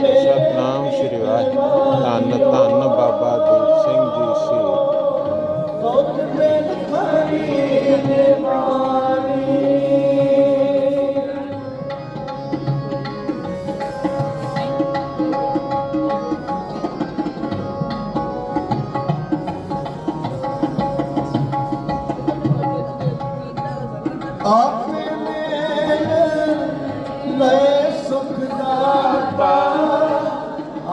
ਸਤਨਾਮ ਸ੍ਰੀ ਵਾਹਿਗੁਰੂ ਧੰਨ ਧੰਨ ਬਾਬਾ ਦੀਪ ਸਿੰਘ ਜੀ ਸੀ ਆਪੇ ਮੇਲ ਲੈ ਸੁਖ ਦਾਤਾ ਆਪਣੇ ਆਕਾਰ ਆਏ ਆਪੇ ਮੇਲ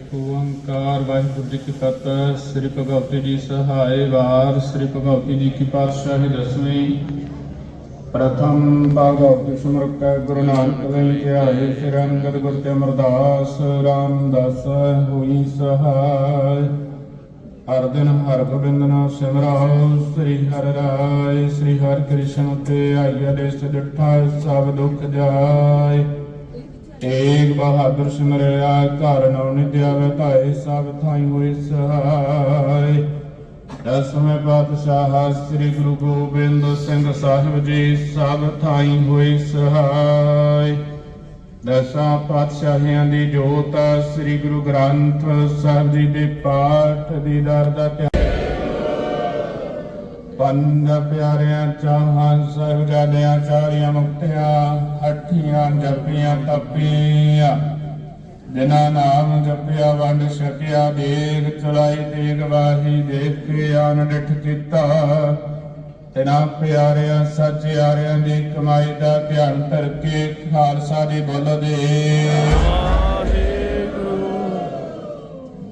ਇੱਕ ਓੰਕਾਰ, ਵਾਹਿਗੁਰੂ ਜੀ ਕੀ ਫਤਿਹ। ਸ੍ਰੀ ਭਗਵਤੀ ਜੀ ਸਹਾਇ ਵਾਰ। ਸ੍ਰੀ ਭਗਵਤੀ ਜੀ ਕੀ ਪਾਤਸ਼ਾਹੀ ਦਸਵੀਂ ਪ੍ਰਥਮ ਭਗਵਤੀ ਸਿਮਰਤੈ ਗੁਰੂ ਨਾਨਕ ਦੇਵ ਸ੍ਰੀ ਅੰਗਦ ਗੁਰ ਤੇ ਅਮਰਦਾਸ ਰਾਮਦਾਸ ਹੋਈ ਸਹਾਇ। ਹਰ ਦਿਨ ਹਰ ਗੋਬਿੰਦ ਨਾਮ ਸਿਮਰਾਓ, ਸ੍ਰੀ ਹਰ ਰਾਏ, ਸ੍ਰੀ ਹਰ ਕ੍ਰਿਸ਼ਨ ਤੇ ਆਇਆ ਦੇ ਸਦਠਾ ਸਭ ਦੁਖ ਜਾਏ। ਏਕ ਬਹਾਦਰ ਸਿਮਰਿਆ, ਘਰ ਨਉ ਨਿਤਿਆ ਵਤਾਏ ਸਭ ਥਾਈ ਹੋਏ ਸਹਾਇ ਦਸਵੇਂ ਪਾਤਸ਼ਾਹ ਸ੍ਰੀ ਗੁਰੂ ਗੋਬਿੰਦ ਸਿੰਘ ਸਾਹਿਬ ਜੀ, ਸਭ ਥਾਈ ਹੋਏ ਸਹਾਇ ਦਸਾਂ ਪਾਤਸ਼ਾਹੀਆਂ ਦੀ ਜੋਤ ਸ੍ਰੀ ਗੁਰੂ ਗ੍ਰੰਥ ਸਾਹਿਬ ਜੀ ਦੇ ਪਾਠ ਦੀ ਦਰ ਦਾ ਪੰਜ ਪਿਆਰਿਆਂ ਚਾਹਾਂ ਸਹਿਜਾਦਿਆਂ ਚਾਰੀਆਂ ਮੁਕਤਿਆਂ ਹੱਠੀਆਂ ਜਪੀਆਂ ਤਪੀਆਂ। ਜਿਨ੍ਹਾਂ ਨਾਮ ਜਪਿਆ ਵੰਡ ਛਕਿਆ, ਦੇਗ ਚਲਾਈ ਦੇਗ ਵਾਹੀ ਦੇਖ ਕੇ ਆਨ ਡਿਠ ਕੀਤਾ। ਤਿਨਾਂ ਪਿਆਰਿਆਂ, ਸੱਚ ਸੱਚਿਆਰਿਆਂ ਦੀ ਕਮਾਈ ਦਾ ਧਿਆਨ ਧਰ ਕੇ ਖਾਲਸਾ ਦੀ ਬੋਲ ਦੇ।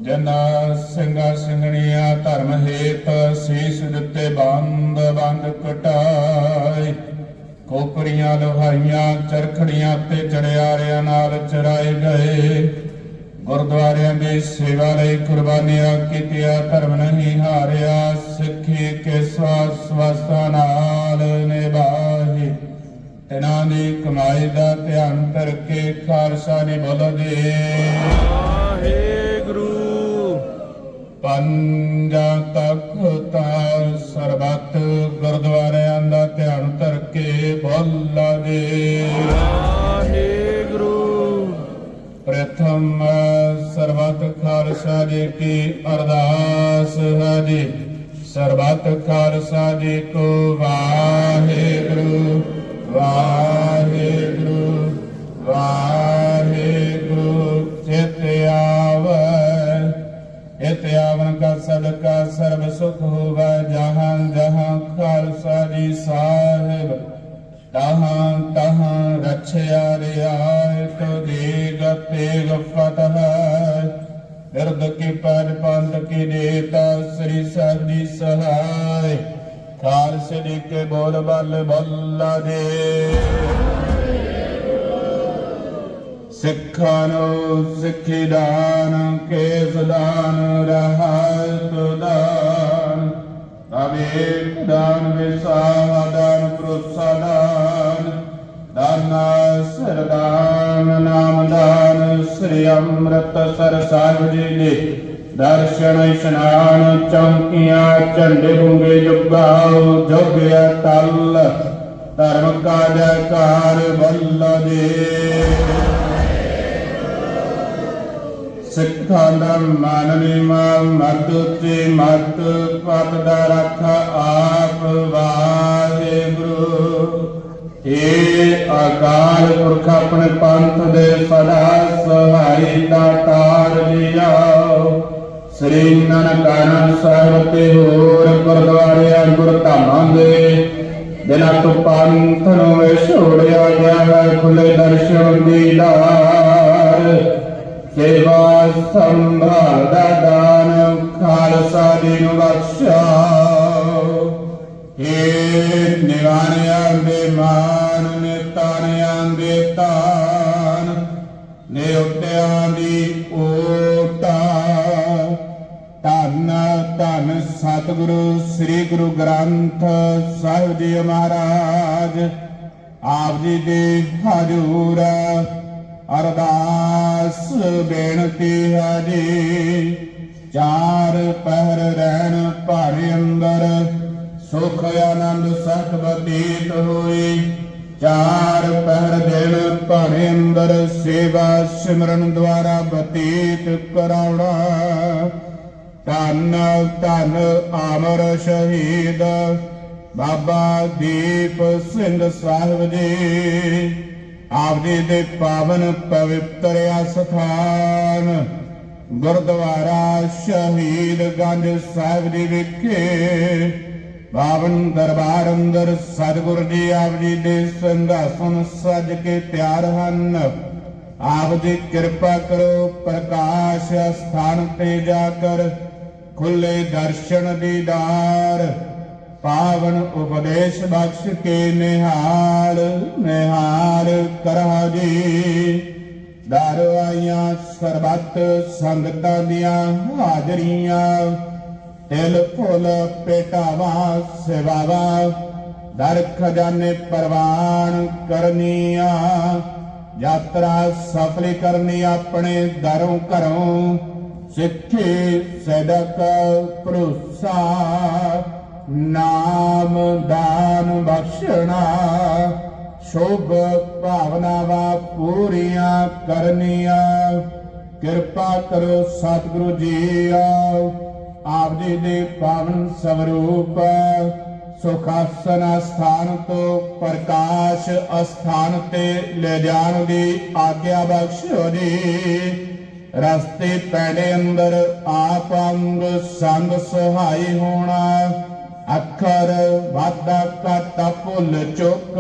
ਜਨਾ ਸਿੰਘਾ ਸਿੰਘਣੀਆਂ ਧਰਮ ਹੇਤ ਸੀਸ ਦਿੱਤੇ ਬੰਦ ਬੰਦ ਕਟਾਈ ਕੋਪਰੀਆਂ ਲੋਹਾਈਆਂ, ਚਰਖੜੀਆਂ ਤੇ ਚੜਿਆਰਿਆਂ ਨਾਲ ਚਰਾਏ ਗਏ। ਗੁਰਦੁਆਰਿਆਂ ਦੀ ਸੇਵਾ ਲਈ ਕੁਰਬਾਨੀਆਂ ਕੀਤੀਆਂ, ਧਰਮ ਨਹੀਂ ਹਾਰਿਆ, ਸਿੱਖੀ ਕੇ ਸਵਾਸ ਸਵਾਸਾਂ ਨਾਲ ਨਿਭਾਹੀ ਇਹਨਾਂ ਦੀ ਕਮਾਈ ਦਾ ਧਿਆਨ ਕਰਕੇ ਖਾਲਸਾ ਨੇ ਪੰਜਾਂ ਤਖਤਾ ਸਰਬੱਤ ਗੁਰਦੁਆਰਿਆਂ ਦਾ ਧਿਆਨ ਧਰ ਕੇ ਬੋਲਾ ਦੇ ਪ੍ਰਥਮ ਸਰਬੱਤ ਖਾਲਸਾ ਜੀ ਕੀ ਅਰਦਾਸ ਹੈ ਜੀ। ਸਰਬੱਤ ਖਾਲਸਾ ਜੀ ਕੋ ਵਾਹਿਗੁਰੂ ਵਾਹਿਗੁਰੂ ਵਾਹਿਗੁਰੂ। ਸੁਖ ਹੋਵੇ ਜਹਾਂ ਜਹਾਂ ਖਾਲਸਾ ਜੀ ਸਾਹਿਬ। ਤਹਾਂ ਤਹਾਂ ਰਛਿਆ ਰਿਆਇਤ ਦੇਗ ਤੇਗ ਫਤਹ। ਬਿਰਦ ਕੀ ਪੈਜ ਪੰਥ ਕੀ ਦੇਤਾ ਸ੍ਰੀ ਸਾਹਿਬ ਸਹਾਇ ਖਾਲਸੇ ਦੀ ਕੇ ਬੋਲ ਬਲ ਬੱਲਾ ਦੇ। ਸਿੱਖਾਂ ਨੂੰ ਸਿੱਖੀ ਦਾਨ, ਕੇਸ ਦਾਨ, ਰਹਿਤ ਦਾਨ ਅਵੇਕ ਦਾਨ ਵਿਸਾਵਾ ਦਾਨ ਪ੍ਰੋਸਾ ਦਾਨਾ ਸਰਦਾਨ ਨਾਮ ਦਾਨ ਸ੍ਰੀ ਅੰਮ੍ਰਿਤਸਰ ਸਾਹਿਬ ਜੀ ਦੇ ਦਰਸ਼ਨ ਇਸ਼ਨਾਨ ਚੌਂਕੀਆਂ ਝੰਡੇ ਗੁੰਗੇ ਜੁਗਾਓ ਜੋਗਿਆ ਤਲ ਧਰਮ ਕਾ ਜੈਕਾਰ ਬੱਲਾ ਦੇ ਸਿੱਖਾਂ ਦਾ ਮਨ ਨੀਮਾ ਮਤ ਉੱਚੀ ਮਤ ਪਤ ਦਾ ਰੱਖ ਆਪ ਵਾਹਿਗੁਰੂ। ਏ ਅਕਾਲ ਪੁਰਖ ਆਪਣੇ ਪੰਥ ਦੇ ਸਦਾ ਸਹਾਈ ਦਾਤਾਰ ਲਿਆਓ। ਸ੍ਰੀ ਕਾਰਨ ਸਾਹਿਬ ਤੇ ਹੋਰ ਗੁਰਦੁਆਰੇ ਗੁਰਧਾਮਾਂ ਦੇ ਬਿਨਾਂ ਤੋਂ ਪੰਥ ਨੂੰ ਛੋੜਿਆ ਗਿਆ ਹੈ ਖੁੱਲੇ ਦਰਸ਼ਨ ਦੀਦਾਰ ਸੇਵਾ ਸੰਭਾਲ ਦਾ ਦਾਨ ਖਾਲਸਾ ਦੀ ਨੂੰ ਬਖਸ਼ਾ ਏ ਨਿਵਾਣਿਆਂ ਦੇ ਮਾਨ ਨੇ ਤਾਰਿਆਂ ਦੇ ਤਾਨ ਨੇ ਉੱਤਿਆਂ ਦੀ ਓਟਾ ਧੰਨ ਧੰਨ ਸਤਿਗੁਰੂ ਸ੍ਰੀ ਗੁਰੂ ਗ੍ਰੰਥ ਸਾਹਿਬ ਜੀ ਮਹਾਰਾਜ ਆਪ ਜੀ ਦੇ ਹਜੂਰ ਅਰਦਾਸ ਬੇਨਤੀ ਹੈ ਜੀ ਚਾਰ ਪਹਿਰ ਰਹਿਣ ਭਾਰੇ ਅੰਦਰ, ਸੁਖ ਆਨੰਦ ਸਤ ਬਤੀਤ ਹੋਈ। ਚਾਰ ਪਹਿਰ ਦਿਨ ਭਾਰੇ ਅੰਦਰ, ਸੇਵਾ ਸਿਮਰਨ ਦੁਆਰਾ ਬਤੀਤ ਕਰਾਉਣਾ। ਧੰਨ ਧੰਨ ਆਮਰ ਸ਼ਹੀਦ, ਬਾਬਾ ਦੀਪ ਸਿੰਘ ਸਾਹਿਬ ਜੀ। ਆਪ ਜੀ ਦੇ ਪਾਵਨ ਪਵਿੱਤਰ ਅਸਥਾਨ ਗੁਰਦੁਆਰਾ ਸ਼ਹੀਦ ਗੰਜ ਸਾਹਿਬ ਜੀ ਵਿਖੇ, ਪਾਵਨ ਦਰਬਾਰ ਅੰਦਰ ਸਤਿਗੁਰ ਜੀ ਆਪ ਜੀ ਦੇ ਸਿੰਘਾਸਨ ਸਜ ਕੇ ਤਿਆਰ ਹਨ। ਆਪ ਜੀ ਕਿਰਪਾ ਕਰੋ, ਪ੍ਰਕਾਸ਼ ਸਥਾਨ ਤੇ ਜਾ ਕਰ, ਖੁੱਲੇ ਦਰਸ਼ਨ ਦੀਦਾਰ। ਪਾਵਨ ਉਪਦੇਸ਼ ਬਖਸ਼ ਕੇ ਨਿਹਾਲ ਨਿਹਾਲ ਕਰਹਾ ਜੀ। ਦਰ ਆਈਆਂ ਸਰਬੱਤ ਸੰਗਤਾਂ ਦੀਆਂ ਹਾਜ਼ਰੀਆਂ, ਤਿਲ ਫੁੱਲ ਪੇਟਾਵਾ ਸੇਵਾਵਾ, ਦਰ ਖਜ਼ਾਨੇ ਪ੍ਰਵਾਨ ਕਰਨੀਆਂ, ਯਾਤਰਾ ਸਫਲ ਕਰਨੀ ਆਪਣੇ ਦਰੋਂ ਘਰੋਂ, ਸਿੱਖੀ ਸਦਕ ਭਰੋਸਾ। ਨਾਮ ਦਾਨ ਬਖਸ਼ਣਾ, ਸ਼ੁਭ ਭਾਵਨਾਵਾਂ ਪੂਰੀਆਂ ਕਰਨੀਆਂ। ਕਿਰਪਾ ਕਰੋ ਸਤਿਗੁਰੂ ਜੀ, ਆਪ ਜੀ ਦੇ ਪਾਵਨ ਸਵਰੂਪ, ਸੁਖਾਸਨ ਸਥਾਨ ਤੋਂ ਪ੍ਰਕਾਸ਼ ਅਸਥਾਨ ਤੇ ਲੈ ਜਾਣ ਦੀ ਆਗਿਆ ਬਖਸ਼ੋ ਜੀ। ਰਸਤੇ ਪੈਣੇ ਅੰਦਰ ਆਪ ਅੰਗ ਸੰਗ ਸਹਾਈ ਹੋਣਾ ਅੱਖਰ ਵਾਦਾ ਘਾਟਾ ਭੁੱਲ ਚੁੱਕ।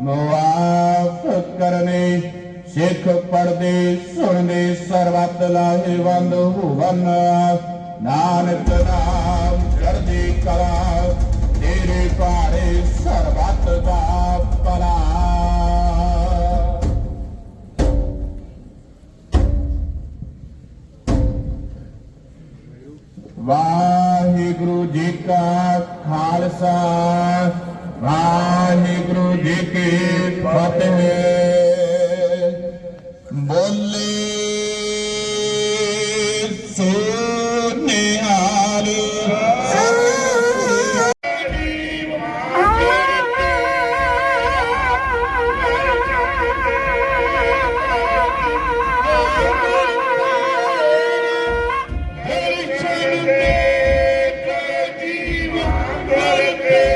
ਮੁਆਫ ਕਰਨੇ, ਸਿੱਖ ਪੜਦੇ ਸੁਣਦੇ, ਸਰਬੱਤ ਲਾਹੇਵੰਦ ਹੋਵਨ। ਨਾਨਕ ਨਾਮ ਚੜ੍ਹਦੀ ਕਲਾ, ਤੇਰੇ ਭਾਰੇ ਸਰਬੱਤ ਦਾ ਭਲਾ। ਕਾ ਖਾਲਸਾ। America.